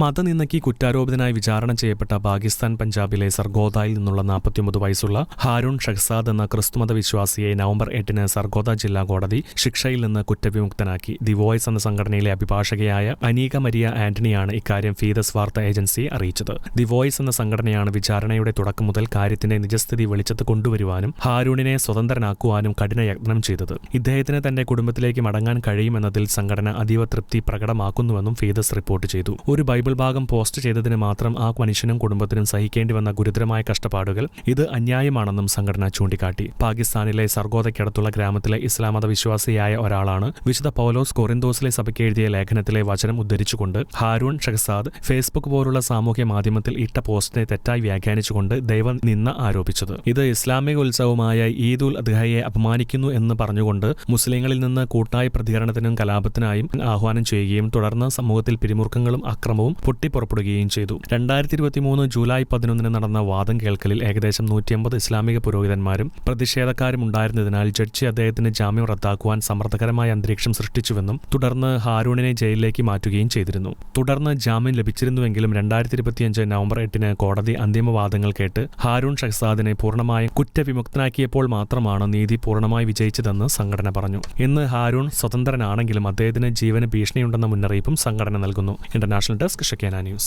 മതനിന്ദയ്ക്ക് കുറ്റാരോപിതനായി വിചാരണ ചെയ്യപ്പെട്ട പാകിസ്ഥാൻ പഞ്ചാബിലെ സർഗോദയിൽ നിന്നുള്ള നാൽപ്പത്തിയൊമ്പത് വയസ്സുള്ള ഹാരൂൺ ഷഹ്സാദ് എന്ന ക്രിസ്തുമത വിശ്വാസിയെ നവംബർ എട്ടിന് സർഗോദ ജില്ലാ കോടതി ശിക്ഷയിൽ നിന്ന് കുറ്റവിമുക്തനാക്കി. ദി വോയ്സ് എന്ന സംഘടനയിലെ അഭിഭാഷകയായ അനീക മരിയ ആന്റണിയാണ് ഇക്കാര്യം ഫീദസ് വാർത്താ ഏജൻസിയെ അറിയിച്ചത്. ദി വോയ്സ് എന്ന സംഘടനയാണ് വിചാരണയുടെ തുടക്കം മുതൽ കാര്യത്തിന്റെ നിജസ്ഥിതി വെളിച്ചത്ത് കൊണ്ടുവരുവാനും ഹാരൂണിനെ സ്വതന്ത്രനാക്കുവാനും കഠിന യത്നം ചെയ്തത്. ഇദ്ദേഹത്തിന് തന്റെ കുടുംബത്തിലേക്ക് മടങ്ങാൻ കഴിയുമെന്നതിൽ സംഘടന അതീവ തൃപ്തി പ്രകടമാക്കുന്നുവെന്നും ഫീദസ് റിപ്പോർട്ട് ചെയ്തു. ഒരു ബൈബിൾ ഭാഗം പോസ്റ്റ് ചെയ്തതിന് മാത്രം ആ മനുഷ്യനും കുടുംബത്തിനും സഹിക്കേണ്ടി വന്ന ഗുരുതരമായ കഷ്ടപ്പാടുകൾ ഇത് അന്യായമാണെന്നും സംഘടന ചൂണ്ടിക്കാട്ടി. പാകിസ്ഥാനിലെ സർഗോദയ്ക്കടുത്തുള്ള ഗ്രാമത്തിലെ ഇസ്ലാം മത വിശ്വാസിയായ ഒരാളാണ് വിശുദ്ധ പൗലോസ് കൊറിന്തോസിലെ സഭയ്ക്ക് എഴുതിയ ലേഖനത്തിലെ വചനം ഉദ്ധരിച്ചുകൊണ്ട് ഹാരൂൺ ഷഹസാദ് ഫേസ്ബുക്ക് പോലുള്ള സാമൂഹ്യ മാധ്യമത്തിൽ ഇട്ട പോസ്റ്റിനെ തെറ്റായി വ്യാഖ്യാനിച്ചുകൊണ്ട് ദൈവം നിന്ന ആരോപിച്ചത്. ഇത് ഇസ്ലാമിക ഉത്സവമായ ഈദ് ഉൽ അദ്ഹയെ അപമാനിക്കുന്നു എന്ന് പറഞ്ഞുകൊണ്ട് മുസ്ലിങ്ങളിൽ നിന്ന് കൂട്ടായ പ്രതികരണത്തിനും കലാപത്തിനായും ആഹ്വാനം ചെയ്യുകയും തുടർന്ന് സമൂഹത്തിൽ പിരിമുറുക്കങ്ങളും അക്രമവും പൊട്ടിപ്പുറപ്പെടുകയും ചെയ്തു. രണ്ടായിരത്തി ഇരുപത്തിമൂന്ന് ജൂലൈ പതിനൊന്നിന് നടന്ന വാദം കേൾക്കലിൽ ഏകദേശം നൂറ്റിയമ്പത് ഇസ്ലാമിക പുരോഹിതന്മാരും പ്രതിഷേധക്കാരും ഉണ്ടായിരുന്നതിനാൽ ജഡ്ജി അദ്ദേഹത്തിന് ജാമ്യം റദ്ദാക്കുവാൻ സമ്മർദ്ദകരമായ അന്തരീക്ഷം സൃഷ്ടിച്ചുവെന്നും തുടർന്ന് ഹാരൂണിനെ ജയിലിലേക്ക് മാറ്റുകയും ചെയ്തിരുന്നു. തുടർന്ന് ജാമ്യം ലഭിച്ചിരുന്നുവെങ്കിലും രണ്ടായിരത്തി ഇരുപത്തിയഞ്ച് നവംബർ എട്ടിന് കോടതി അന്തിമവാദങ്ങൾ കേട്ട് ഹാരൂൺ ഷഹ്സാദിനെ പൂർണമായും കുറ്റവിമുക്തനാക്കിയപ്പോൾ മാത്രമാണ് നീതി പൂർണമായി വിജയിച്ചതെന്ന് സംഘടന പറഞ്ഞു. ഇന്ന് ഹാരൂൺ സ്വതന്ത്രനാണെങ്കിലും അദ്ദേഹത്തിന് ജീവന് ഭീഷണിയുണ്ടെന്ന മുന്നറിയിപ്പും സംഘടന നൽകുന്നു. International desk Kışık Yener News.